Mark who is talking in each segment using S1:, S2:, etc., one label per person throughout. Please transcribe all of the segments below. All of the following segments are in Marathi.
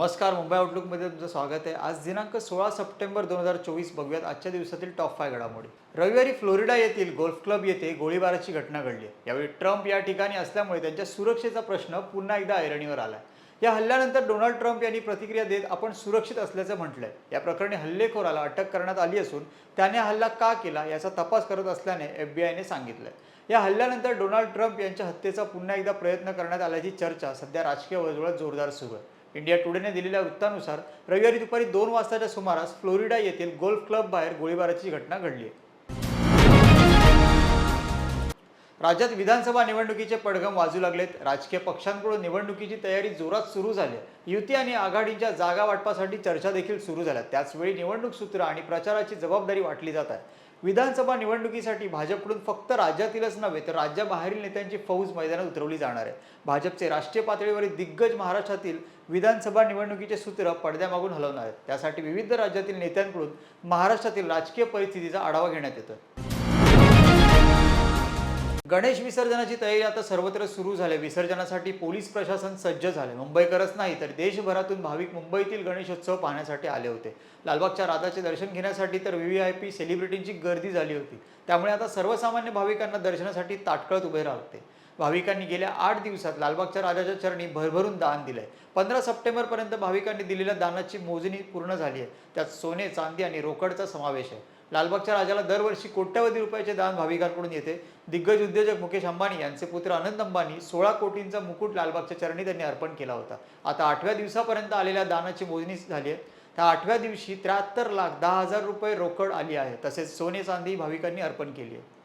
S1: नमस्कार मुंबई आउटलुकमध्ये तुमचं स्वागत आहे. आज दिनांक सोळा सप्टेंबर दोन हजार चोवीस बघूयात. आजच्या दिवसातील टॉप फाय घडामोडी. रविवारी फ्लोरिडा येथील गोल्फ क्लब येथे गोळीबाराची घटना घडली आहे. यावेळी ट्रम्प या ठिकाणी असल्यामुळे त्यांच्या सुरक्षेचा प्रश्न पुन्हा एकदा ऐरणीवर आला आहे या हल्ल्यानंतर डोनाल्ड ट्रम्प यांनी प्रतिक्रिया देत आपण सुरक्षित असल्याचं म्हटलंय. या प्रकरणी हल्लेखोराला अटक करण्यात आली असून त्याने हल्ला का केला याचा तपास करत असल्याने एफबीआयने सांगितलंय. या हल्ल्यानंतर डोनाल्ड ट्रम्प यांच्या हत्येचा पुन्हा एकदा प्रयत्न करण्यात आल्याची चर्चा सध्या राजकीय वर्तुळात जोरदार सुरू आहे. इंडिया टुडेने दिलेल्या वृत्तानुसार रविवारी दुपारी दोन वाजताच्या सुमारास फ्लोरिडा येथील गोल्फ क्लब बाहेर गोळीबाराची घटना घडली. आहे राज्यात विधानसभा निवडणुकीचे पडघम वाजू लागलेत. राजकीय पक्षांकडून निवडणुकीची तयारी जोरात सुरू झाली. युती आणि आघाडीच्या जागा वाटपासाठी चर्चा देखील सुरू झाल्या. त्याचवेळी निवडणूक सूत्र आणि प्रचाराची जबाबदारी वाटली जात आहे. विधानसभा निवडणुकीसाठी भाजपकडून फक्त राज्यातीलच नव्हे तर राज्याबाहेरील नेत्यांची फौज मैदानात उतरवली जाणार आहे. भाजपचे राष्ट्रीय पातळीवरील दिग्गज महाराष्ट्रातील विधानसभा निवडणुकीचे सूत्र पडद्यामागून हलवणार आहेत. त्यासाठी विविध राज्यातील नेत्यांकडून महाराष्ट्रातील राजकीय परिस्थितीचा आढावा घेण्यात येतोय. गणेश विसर्जनाची तयारी आता सर्वत्र सुरू झाली. विसर्जनासाठी पोलीस प्रशासन सज्ज झाले. मुंबईकरच नाही तर देशभरातून भाविक मुंबईतील गणेशोत्सव पाहण्यासाठी आले होते. लालबागच्या राधाचे दर्शन घेण्यासाठी तर व्ही आय पी सेलिब्रिटींची गर्दी झाली होती. त्यामुळे आता सर्वसामान्य भाविकांना दर्शनासाठी ताटकळत उभे राहते. भाविकांनी गेल्या आठ दिवसात लालबागच्या राजाच्या चरणी भरभरून दान दिलंय. पंधरा सप्टेंबरपर्यंत भाविकांनी दिलेल्या दानाची मोजणी पूर्ण झाली आहे. त्यात सोने चांदी आणि रोकडचा समावेश आहे. लालबागच्या राजाला दरवर्षी कोट्यवधी रुपयाचे दान भाविकांकडून येते. दिग्गज उद्योजक मुकेश अंबानी यांचे पुत्र अनंत अंबानी सोळा कोटींचा मुकुट लालबागच्या चरणी त्यांनी अर्पण केला होता. आता आठव्या दिवसापर्यंत आलेल्या दानाची मोजणी झाली आहे. त्या आठव्या दिवशी त्र्याहत्तर लाख दहा हजार रुपये रोकड आली आहे. तसेच सोने चांदी भाविकांनी अर्पण केली आहे.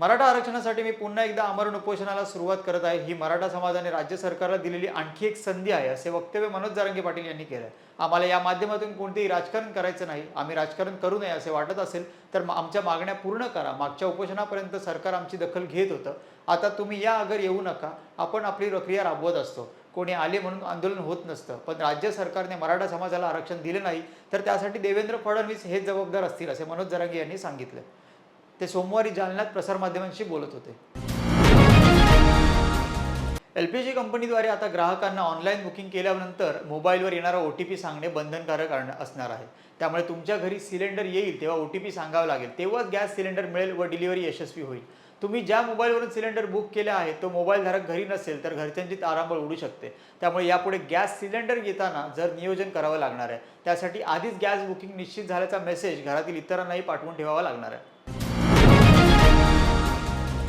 S1: मराठा आरक्षणासाठी मी पुन्हा एकदा आमरण उपोषणाला सुरुवात करत आहे. ही मराठा समाजाने राज्य सरकारला दिलेली आणखी एक संधी आहे असे वक्तव्य मनोज जारंगे पाटील यांनी केलं आम्हाला या माध्यमातून कोणतेही राजकारण करायचं नाही आम्ही राजकारण करू नये असे वाटत असेल तर आमच्या मागण्या पूर्ण करा. मागच्या उपोषणापर्यंत सरकार आमची दखल घेत होतं. आता तुम्ही या अगर येऊ नका. आपण आपली प्रक्रिया राबवत असतो. कोणी आले म्हणून आंदोलन होत नसतं. पण राज्य सरकारने मराठा समाजाला आरक्षण दिलं नाही तर त्यासाठी देवेंद्र फडणवीस हे जबाबदार असतील असे मनोज जरांगे यांनी सांगितलं. ते सोमवारी जालन्यात प्रसारमाध्यमांशी बोलत होते. एल पी जी कंपनीद्वारे आता ग्राहकांना ऑनलाईन बुकिंग केल्यानंतर मोबाईलवर येणारा ओ टी पी सांगणे बंधनकारक असणार आहे. त्यामुळे तुमच्या घरी सिलेंडर येईल तेव्हा ओ टी पी सांगावं लागेल. तेव्हाच गॅस सिलेंडर मिळेल व डिलिव्हरी यशस्वी होईल. तुम्ही ज्या मोबाईलवरून सिलेंडर बुक केले आहे तो मोबाईलधारक घरी नसेल तर घरच्यांची तारांबळ उडू शकते. त्यामुळे यापुढे गॅस सिलेंडर घेताना जर नियोजन करावं लागणार आहे त्यासाठी आधीच गॅस बुकिंग निश्चित झाल्याचा मेसेज घरातील इतरांनाही पाठवून ठेवावा लागणार आहे.